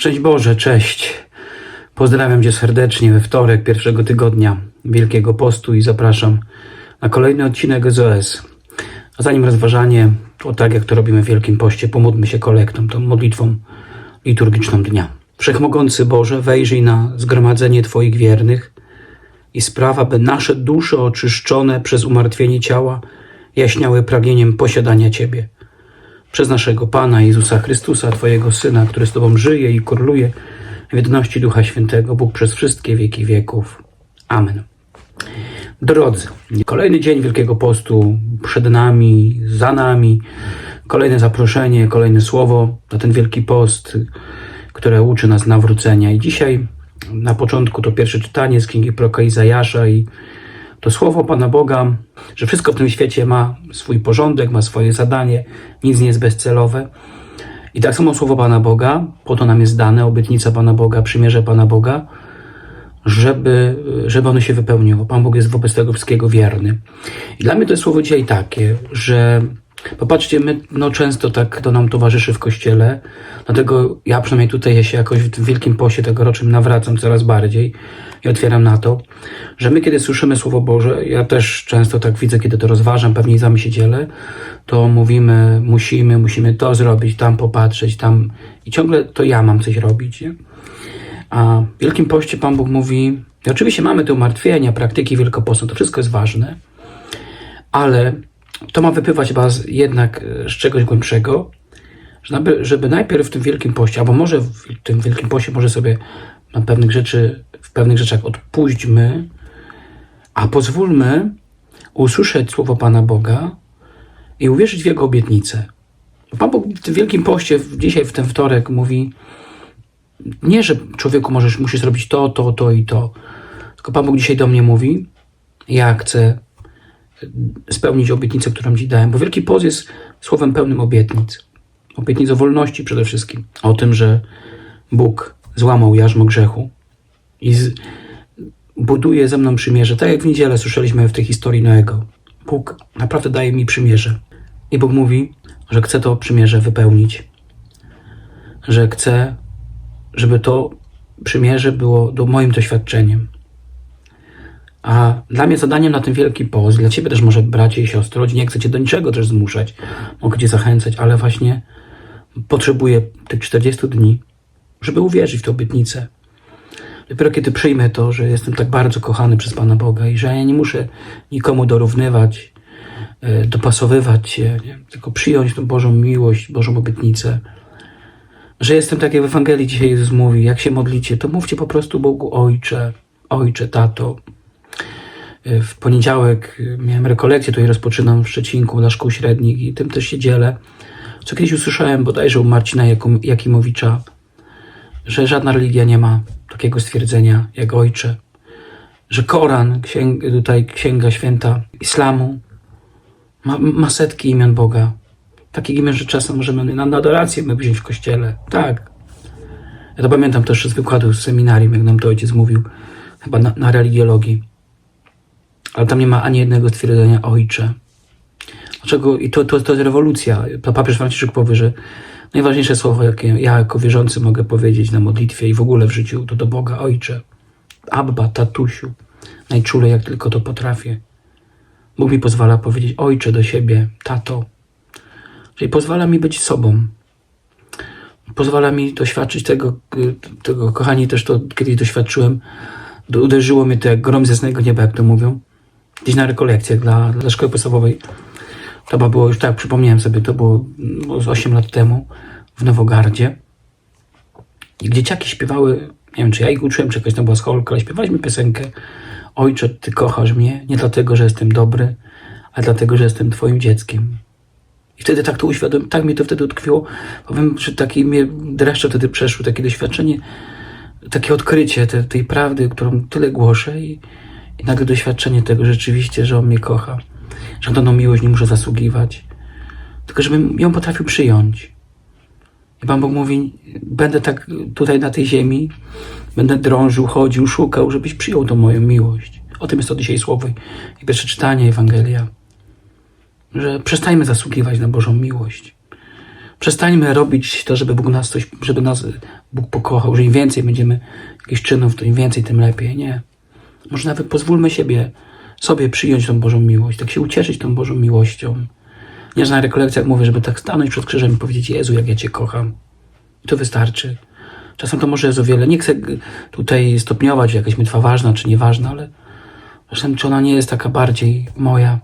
Szczęść Boże, cześć. Pozdrawiam Cię serdecznie we wtorek pierwszego tygodnia Wielkiego Postu i zapraszam na kolejny odcinek SOS. A zanim rozważanie, to tak jak to robimy w Wielkim Poście, pomódlmy się kolektą, tą modlitwą liturgiczną dnia. Wszechmogący Boże, wejrzyj na zgromadzenie Twoich wiernych i sprawa, by nasze dusze oczyszczone przez umartwienie ciała jaśniały pragnieniem posiadania Ciebie przez naszego Pana Jezusa Chrystusa, Twojego Syna, który z Tobą żyje i króluje w jedności Ducha Świętego, Bóg przez wszystkie wieki wieków. Amen. Drodzy, kolejny dzień Wielkiego Postu przed nami, za nami, kolejne zaproszenie, kolejne słowo na ten Wielki Post, które uczy nas nawrócenia. I dzisiaj na początku to pierwsze czytanie z Księgi Proka Izajasza i to słowo Pana Boga, że wszystko w tym świecie ma swój porządek, ma swoje zadanie, nic nie jest bezcelowe. I tak samo słowo Pana Boga, po to nam jest dane, obietnica Pana Boga, przymierze Pana Boga, żeby, żeby ono się wypełniło. Pan Bóg jest wobec tego wszystkiego wierny. I dla mnie to jest słowo dzisiaj takie, że popatrzcie, my no, często tak to nam towarzyszy w Kościele, dlatego ja przynajmniej tutaj się jakoś w tym Wielkim Poście tegorocznym nawracam coraz bardziej i otwieram na to, że my kiedy słyszymy Słowo Boże, ja też często tak widzę, kiedy to rozważam, pewnie z wami się dzielę, to mówimy, musimy, musimy to zrobić, tam popatrzeć, tam i ciągle to ja mam coś robić, nie? A w Wielkim Poście Pan Bóg mówi, i oczywiście mamy te umartwienia, praktyki wielkopostne, to wszystko jest ważne, ale to ma wypływać z, jednak z czegoś głębszego, żeby, najpierw w tym Wielkim Poście, albo może w tym Wielkim Poście może sobie na pewnych rzeczy, w pewnych rzeczach odpuśćmy, a pozwólmy usłyszeć słowo Pana Boga i uwierzyć w Jego obietnicę. Pan Bóg w tym Wielkim Poście, dzisiaj w ten wtorek mówi, nie, że człowieku możesz, musisz zrobić to, to, to i to. Tylko Pan Bóg dzisiaj do mnie mówi, ja chcę spełnić obietnicę, którą Ci dałem. Bo Wielki Post jest słowem pełnym obietnic. Obietnic o wolności przede wszystkim. O tym, że Bóg złamał jarzmo grzechu i z, buduje ze mną przymierze. Tak jak w niedzielę słyszeliśmy w tej historii Noego. Bóg naprawdę daje mi przymierze. I Bóg mówi, że chce to przymierze wypełnić. Że chce żeby to przymierze było do moim doświadczeniem. A dla mnie zadaniem na ten wielki post, dla ciebie też może bracie i siostry, nie chcę cię do niczego też zmuszać, mogę cię zachęcać, ale właśnie potrzebuję tych 40 dni, żeby uwierzyć w tę obietnicę. Dopiero kiedy przyjmę to, że jestem tak bardzo kochany przez Pana Boga i że ja nie muszę nikomu dorównywać, e, dopasowywać się, nie? tylko przyjąć tę Bożą miłość, Bożą obietnicę, że jestem tak jak w Ewangelii dzisiaj Jezus mówi, jak się modlicie, to mówcie po prostu Bogu Ojcze, Ojcze, Tato. W poniedziałek miałem rekolekcję, tutaj rozpoczynam w Szczecinku dla szkół średnich i tym też się dzielę. Co kiedyś usłyszałem bodajże u Marcina Jakimowicza, że żadna religia nie ma takiego stwierdzenia jak Ojcze. Że Koran, księg, tutaj Księga Święta Islamu, ma, ma setki imion Boga. Takich imion, że czasem możemy na, na adorację my wziąć w kościele. Tak. Ja to pamiętam też z wykładu z seminarium, jak nam to ojciec mówił, chyba na, na religiologii. Ale tam nie ma ani jednego stwierdzenia ojcze. Dlaczego? I to, to, to jest rewolucja. Papież Franciszek powie, że najważniejsze słowo, jakie ja jako wierzący mogę powiedzieć na modlitwie i w ogóle w życiu, to do Boga ojcze. Abba, tatusiu. Najczulej, jak tylko to potrafię. Bóg mi pozwala powiedzieć ojcze do siebie, tato, Czyli pozwala mi być sobą. Pozwala mi doświadczyć tego, tego kochani, też to kiedyś doświadczyłem. Uderzyło mnie to jak grom z jasnego nieba, jak to mówią. Gdzieś na rekolekcjach dla, dla szkoły podstawowej. To chyba było już tak, przypomniałem sobie, to było, z 8 lat temu w Nowogardzie. I dzieciaki śpiewały, nie wiem czy ja ich uczyłem, czy jakaś tam była scholka, ale śpiewaliśmy piosenkę Ojcze, Ty kochasz mnie, nie dlatego, że jestem dobry, ale dlatego, że jestem Twoim dzieckiem. I wtedy tak to uświadom, tak mi to wtedy utkwiło. Powiem, że takie mnie dreszcze wtedy przeszły, takie doświadczenie, takie odkrycie te, tej prawdy, którą tyle głoszę i, i nagle doświadczenie tego rzeczywiście, że on mnie kocha, że na miłość nie muszę zasługiwać, tylko żebym ją potrafił przyjąć. I Pan Bóg mówi, będę tak tutaj na tej ziemi, będę drążył, chodził, szukał, żebyś przyjął tą moją miłość. O tym jest to dzisiaj słowo i pierwsze czytanie Ewangelia że przestajmy zasługiwać na Bożą miłość. Przestańmy robić to, żeby Bóg nas coś, żeby nas Bóg pokochał, że im więcej będziemy jakichś czynów, to im więcej, tym lepiej. Nie. Może nawet pozwólmy siebie, sobie przyjąć tą Bożą miłość, tak się ucieszyć tą Bożą miłością. Że na rekolekcjach mówię, żeby tak stanąć przed krzyżem i powiedzieć Jezu, jak ja Cię kocham. I to wystarczy. Czasem to może jest o wiele. Nie chcę tutaj stopniować, jakaś mitwa ważna czy nieważna, ale czasem czy ona nie jest taka bardziej moja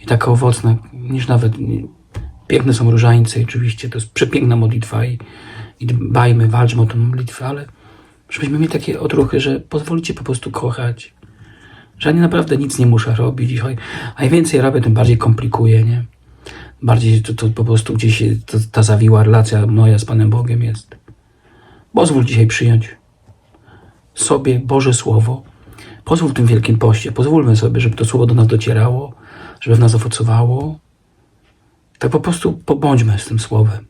i taka owocna, niż nawet piękne są różańce. Oczywiście to jest przepiękna modlitwa i, i dbajmy, walczmy o tę modlitwę, ale żebyśmy mieli takie odruchy, że pozwolicie po prostu kochać. Że ja nie naprawdę nic nie muszę robić. A im więcej robię, tym bardziej komplikuję, nie? Bardziej to, to po prostu gdzieś ta zawiła relacja moja z Panem Bogiem jest. Pozwól dzisiaj przyjąć sobie Boże Słowo. Pozwól w tym wielkim poście. Pozwólmy sobie, żeby to Słowo do nas docierało, żeby w nas owocowało. Tak po prostu pobądźmy z tym Słowem.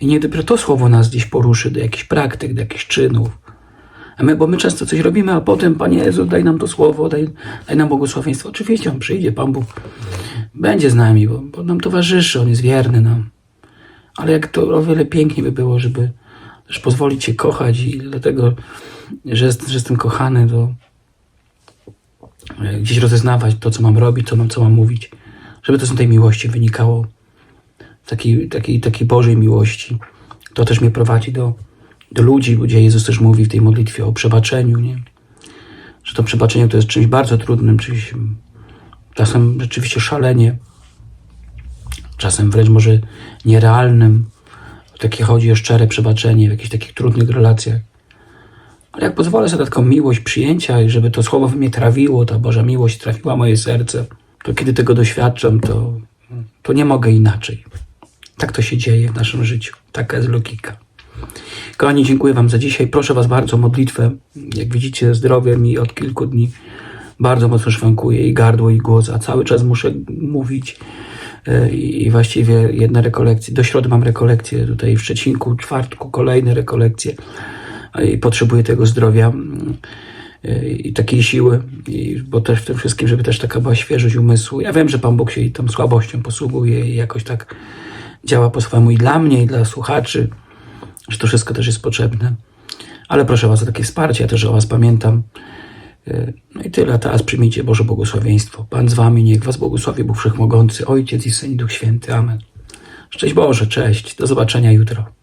I niech dopiero to Słowo nas gdzieś poruszy do jakichś praktyk, do jakichś czynów. My, bo my często coś robimy, a potem, Panie Jezu, daj nam to Słowo, daj, daj nam błogosławieństwo. Oczywiście On przyjdzie, Pan Bóg będzie z nami, bo, bo nam towarzyszy, On jest wierny nam. Ale jak to o wiele piękniej by było, żeby też pozwolić się kochać i dlatego, że, że jestem kochany, to e, gdzieś rozeznawać to, co mam robić, co mam, co mam mówić, żeby to z tej miłości wynikało, takiej, takiej, takiej Bożej miłości. To też mnie prowadzi do, do ludzi, gdzie Jezus też mówi w tej modlitwie o przebaczeniu, nie? że to przebaczenie to jest czymś bardzo trudnym, czymś czasem rzeczywiście szalenie, czasem wręcz może nierealnym. Takie chodzi o szczere przebaczenie w jakichś takich trudnych relacjach. Ale jak pozwolę sobie taką miłość przyjęcia i żeby to słowo w mnie trawiło, ta Boża miłość trafiła moje serce, to kiedy tego doświadczam, to, to nie mogę inaczej. Tak to się dzieje w naszym życiu. Taka jest logika. Kochani, dziękuję Wam za dzisiaj. Proszę Was bardzo o modlitwę. Jak widzicie, zdrowie mi od kilku dni bardzo mocno szwankuje i gardło, i głos, a cały czas muszę mówić. E, I właściwie jedne rekolekcje. Do środy mam rekolekcje tutaj w Szczecinku, czwartku kolejne rekolekcje. I potrzebuję tego zdrowia mm, e, i takiej siły, i, bo też w tym wszystkim, żeby też taka była świeżość umysłu. Ja wiem, że Pan Bóg się i tą słabością posługuje i jakoś tak działa po swojemu i dla mnie, i dla słuchaczy, że to wszystko też jest potrzebne. Ale proszę Was o takie wsparcie, ja też o Was pamiętam. E, No i tyle, teraz przyjmijcie Boże błogosławieństwo. Pan z Wami, niech Was błogosławi Bóg Wszechmogący, Ojciec i Syn i Duch Święty. Amen. Szczęść Boże, cześć, do zobaczenia jutro.